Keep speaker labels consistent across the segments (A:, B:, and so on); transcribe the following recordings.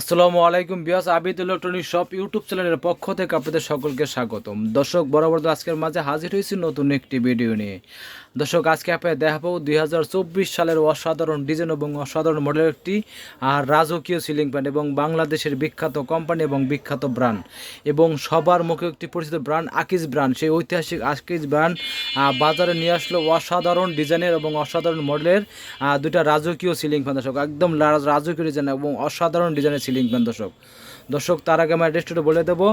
A: আসসালামু আলাইকুম Biyas Abid electronic shop YouTube চ্যানেলের পক্ষ থেকে আপনাদের সকলকে স্বাগতম। দর্শক, বরাবর আজকের মাঝে হাজির হয়েছি নতুন একটি ভিডিও নিয়ে। দর্শক, আজকে আপনাদের দেখাবো দুই হাজার চব্বিশ সালের অসাধারণ ডিজাইন এবং অসাধারণ মডেলের একটি, আর রাজকীয় সিলিং ফ্যান এবং বাংলাদেশের বিখ্যাত কোম্পানি এবং বিখ্যাত ব্র্যান্ড। এবং সবার মুখে একটি পরিচিত ব্র্যান্ড, আকিজ ব্র্যান্ড। সেই ঐতিহাসিক আকিজ ব্র্যান্ড বাজারে নিয়ে আসলো অসাধারণ ডিজাইনের এবং অসাধারণ মডেলের দুটা রাজকীয় সিলিং ফ্যান দর্শক, একদম রাজকীয় ডিজাইন এবং অসাধারণ ডিজাইনের সিলিং ফ্যান, দর্শক। দর্শক, তার আগে আমার অ্যাড্রেসটা বলে দেবো।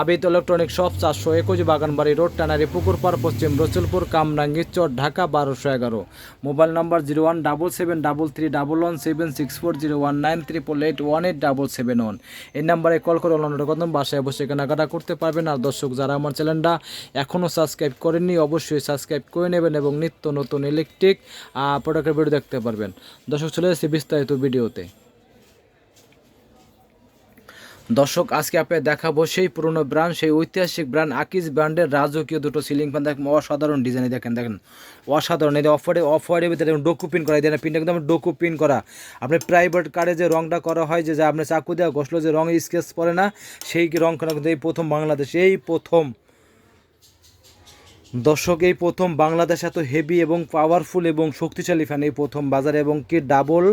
A: আবিদ ইলেকট্রনিক শপ চারশো একুশ বাগানবাড়ি রোড টানারি পুকুর পুকুরপাড় পশ্চিম রসুলপুর, কামরাঙ্গি চর, ঢাকা বারোশো এগারো। Mobile number zero one double seven double three double one seven six four zero one nine triple eight one eight double seven one. এই নাম্বারে কল করে অনলাইনে কত বাসায় বসে কেনাকাটা করতে পারবেন। আর দর্শক, যারা আমার চ্যানেলটা এখনও সাবস্ক্রাইব করেননি, অবশ্যই সাবস্ক্রাইব করে নেবেন এবং নিত্য নতুন ইলেকট্রিক প্রোডাক্টের ভিডিও দেখতে পারবেন। দর্শক, চলে এসেছে বিস্তারিত ভিডিওতে। দর্শক, আজকে আপনাকে দেখাবো সেই পুরনো ব্র্যান্ড সেই ঐতিহাসিক ব্র্যান্ড আকিজ ব্র্যান্ডের রাজকীয় দুটো সিলিং ফ্যান দেখেন, অসাধারণ ডিজাইনে দেখেন দেখেন। অসাধারণ, এই অফারে অফারে ভিতরে দেখুন ডোকু পিন করা দেখেন পিনটা একদম ডোকু পিন করা। আপনি প্রাইভেট কারে যে রংটা করা হয়, যে যা আপনি চাকু দেওয়া ঘষলো, যে রঙ স্কেচ পড়ে না, সেই রং করা কিন্তু এই প্রথম বাংলাদেশ, এই প্রথম দর্শক, এই প্রথম বাংলাদেশ এত হেভি এবং পাওয়ারফুল এবং শক্তিশালী ফ্যান এই প্রথম বাজারে এবং কি ডাবল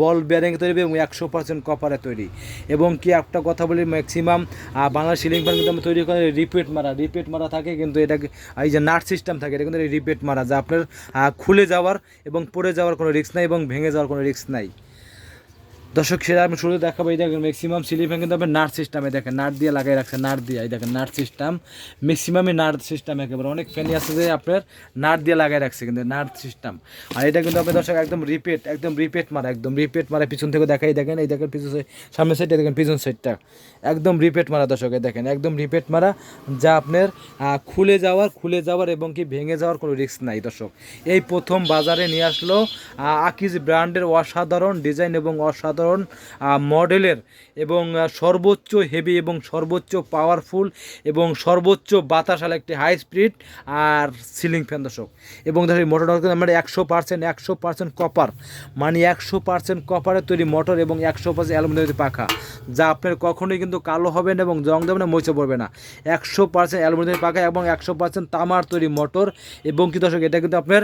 A: বল বেয়ারিং তৈরি এবং একশো পার্সেন্ট কপারে তৈরি। এবং কি একটা কথা বলি ম্যাক্সিমাম বাংলা সিলিং ফ্যান কিন্তু তৈরি করে রিপিট মারা রিপিট মারা থাকে কিন্তু এটা এই যে নাট সিস্টেম থাকে, এটা কিন্তু রিপিট মারা, যা আপনার খুলে যাওয়ার এবং পড়ে যাওয়ার কোনো রিস্ক নাই এবং ভেঙে যাওয়ার কোনো রিস্ক নাই। দর্শক, সেটা আমি শুরু দেখাবো। এই দেখেন ম্যাক্সিমাম সিলিং ফ্যান কিন্তু আপনি নাট সিস্টেমে দেখেন নাট দিয়ে লাগাই রাখছে নাট দিয়ে। এই দেখেন নাট সিস্টেম ম্যাক্সিমামই নাট সিস্টেম একেবারে। অনেক ফ্যানই আছে যে আপনার নাট দিয়ে লাগাই রাখছে কিন্তু নাট সিস্টেম আর এটা কিন্তু আপনি দর্শক, একদম রিপিট একদম রিপিট মারা, একদম রিপিট মারা, পিছন থেকে দেখাই, দেখেন, এই দেখেন, পিছন সামনের সাইডটা দেখেন, পিছন সাইডটা একদম রিপিট মারা দর্শক দেখেন, একদম রিপিট মারা, যা আপনার খুলে যাওয়ার খুলে যাওয়ার এবং কি ভেঙে যাওয়ার কোনো রিস্ক নাই দর্শক। এই প্রথম বাজারে নিয়ে আসলো আকিজ ব্র্যান্ডের অসাধারণ ডিজাইন এবং অসাধারণ আহ, মডেলের এবং সর্বোচ্চ হেভি এবং সর্বোচ্চ পাওয়ারফুল এবং সর্বোচ্চ বাতাসাল একটি হাই স্পিড আর সিলিং ফ্যান দর্শক। এবং দেখো এই মোটরটা আমরা একশো পার্সেন্ট একশো পার্সেন্ট কপার মানে একশো পার্সেন্ট কপারের তৈরি মোটর এবং একশো পার্সেন্ট অ্যালুমিনিয়ামের পাখা। যা আপনার কখনোই কিন্তু কালো হবে না এবং জং দেবে না মইচে পড়বে না। একশো পার্সেন্ট অ্যালুমিনিয়ামের পাখা এবং একশো পার্সেন্ট তামার তৈরি মোটর এবং কি দর্শক এটা কিন্তু আপনার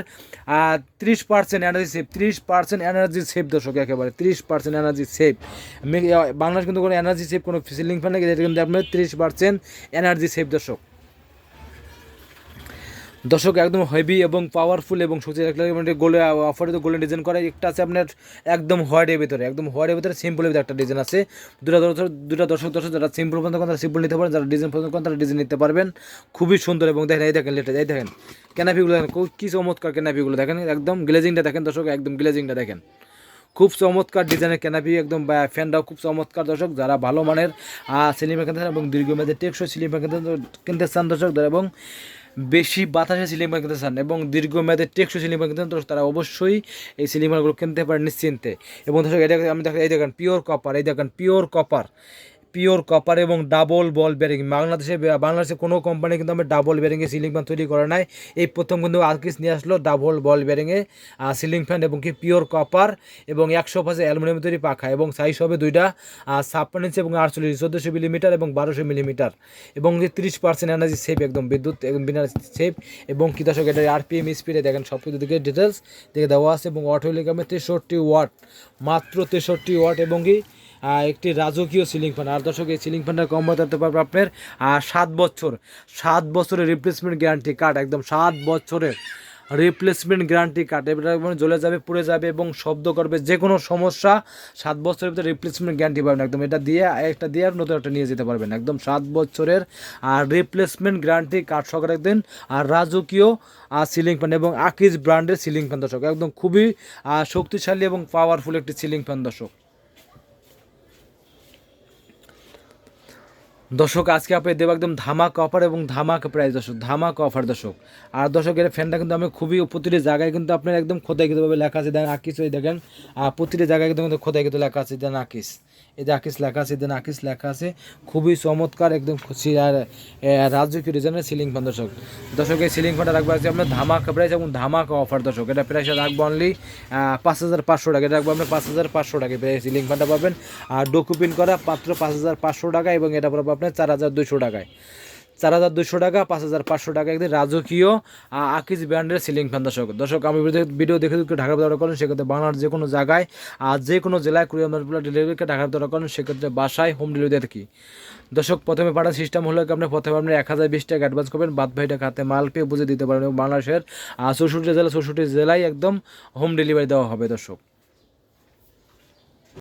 A: ত্রিশ পার্সেন্ট এনার্জি সেভ ত্রিশ পার্সেন্ট এনার্জি সেভ দর্শক একেবারে ত্রিশ পার্সেন্ট এনার্জি সেভ বাংলাদেশ কিন্তু কোনো এনার্জি সেভ কোনো সিলিং ফ্যান নেই কিন্তু আপনার ত্রিশ পার্সেন্ট এনার্জি সেভ দর্শক। দর্শক, একদম হেভি এবং পাওয়ারফুল এবং সত্যি গোলে অফারে তো গোল্ডেন ডিজাইন করা, একটা আছে আপনার একদম হোয়াইটের ভিতরে, একদম হোয়াইটের ভিতরে সিম্পলের ভিতরে একটা ডিজাইন আছে। দুটা দর্শক দুটা দর্শক দর্শক যারা সিম্পল পছন্দ করেন তারা সিম্পল নিতে পারেন যারা ডিজাইন পছন্দ করেন তারা ডিজাইন নিতে পারবেন। খুবই সুন্দর এবং দেখেন, এই দেখেন লেটে এই দেখেন ক্যানাপিগুলো দেখেন, কী চমৎকার ক্যানাপিগুলো দেখেন, একদম গ্লেজিংটা দেখেন, দর্শক, একদম গ্লেজিংটা দেখেন। খুব চমৎকার ডিজাইনের ক্যানাপি একদম ফ্যানটাও খুব চমৎকার দর্শক, যারা ভালো মানের সিনেমা কিনতে চান এবং দীর্ঘমেয়াদী টেকসই সিনেমা কিনতে কিনতে চান দর্শক, যারা এবং বেশি বাতাসে সিলিমার কিনতে চান এবং দীর্ঘমেয়াদী টেকসই সিলিমার কিনতে চান তারা অবশ্যই এই সিলিমারগুলো কিনতে পারে নিশ্চিন্তে। এবং দর্শক এটা আমি দেখেন এই দেখেন পিওর কপার এই দেখেন পিওর কপার পিওর কপার এবং ডাবল বল বেরিং বাংলাদেশে বাংলাদেশে কোনো কোম্পানি কিন্তু আমি ডাবল বেরিংয়ে সিলিং ফ্যান তৈরি করে নাই। এই প্রথম কিন্তু আর্কিস নিয়ে আসলো ডাবল বল বেরিংয়ে সিলিং ফ্যান এবং কি পিওর কপার এবং একশো পাশে অ্যালুমিনিয়াম তৈরি পাখা এবং সাইজ হবে দুইটা ছাপ্পান্ন ইঞ্চি এবং আটচল্লিশ, চোদ্দোশো মিলিমিটার এবং বারোশো মিলিমিটার এবং যে তিরিশ পার্সেন্ট এনার্জি সেফ একদম বিদ্যুৎ বিনা সেফ এবং কি দর্শক এটা আরপিএম স্পিডে দেখেন সব কিছু দিকে ডিটেলস দেখে দেওয়া আছে এবং হইলে তেষট্টি ওয়াট মাত্র তেষট্টি ওয়াট এবং কি একটি রাজকীয় সিলিং ফ্যান আর দর্শক, এই সিলিং ফ্যানটা কম বাজাতে পারবে আপনার সাত বছর। সাত বছরের রিপ্লেসমেন্ট গ্যারান্টি কার্ড একদম সাত বছরের রিপ্লেসমেন্ট গ্যারান্টি কার্ড এটা জ্বলে যাবে, পুড়ে যাবে এবং শব্দ করবে যে কোনো সমস্যা, সাত বছরের ভিতরে রিপ্লেসমেন্ট গ্যারান্টি পাবেন একদম। এটা দিয়ে, একটা দিয়ে আর নতুন একটা নিয়ে যেতে পারবেন। একদম সাত বছরের আর রিপ্লেসমেন্ট গ্যারান্টি কার্ড সহকারে একদিন আর রাজকীয় আর সিলিং ফ্যান এবং আকিজ ব্র্যান্ডের সিলিং ফ্যান দর্শক। একদম খুবই শক্তিশালী এবং পাওয়ারফুল একটি সিলিং ফ্যান দর্শক। দর্শক, আজকে আপনি দেবো একদম ধামাক অফার এবং ধামাক প্রাইস দর্শক, ধামাক অফার দর্শক। আর দর্শক এর ফ্যানটা কিন্তু আমি খুবই প্রতিটি জায়গায় কিন্তু আপনার একদম খোদাই কিন্তু লেখা আছে, দেন আকিস ওই দেখেন আর প্রতিটি জায়গায় কিন্তু কিন্তু খোদাই কিন্তু লেখা আছে, দেন আকিস। এই যে আকিস লেখা আছে, দেন আকিস লেখা আছে, খুবই চমৎকার একদম খুশি আর রাজকীয় ডিজাইনের সিলিং ফ্যান দর্শক। দর্শক, এই সিলিং ফ্যানটা রাখব আজকে আপনার ধামাক প্রাইস এবং ধামাক অফার দর্শক। এটা প্রাইস রাখব অনলি পাঁচ হাজার পাঁচশো টাকা। এটা রাখব আপনার পাঁচ হাজার পাঁচশো টাকা। সিলিং ফ্যানটা পাবেন। আর ডকুপিন করা মাত্র পাঁচ হাজার পাঁচশো টাকা এবং এটা পাবো আপনার চার হাজার দুশো টাকায়। চার হাজার দুশো টাকা, পাঁচ হাজার পাঁচশো টাকা একদিন রাজকীয় আকিজ ব্র্যান্ডের সিলিং ফ্যান দর্শক। দর্শক, আমি ভিডিও- দেখে যদি ঢাকার দরকার করেন, সেক্ষেত্রে বাংলার যে কোনো জায়গায় আর যে কোনো জেলায় কুড়ি ডেলিভারিকে ঢাকার দরকার করেন, সেক্ষেত্রে বাসায় হোম ডেলিভারি থাকি। দর্শক, প্রথমে পাঠার সিস্টেম হলো কি, আপনি প্রথমে আপনি এক হাজার বিশ টাকা অ্যাডভান্স করবেন, বাদ ভাই টাকা হাতে মাল পেয়ে বুঝে দিতে পারবেন বাংলাদেশের চৌষট্টি জেলা, চৌষট্টি জেলায় একদম হোম ডেলিভারি দেওয়া হবে দর্শক।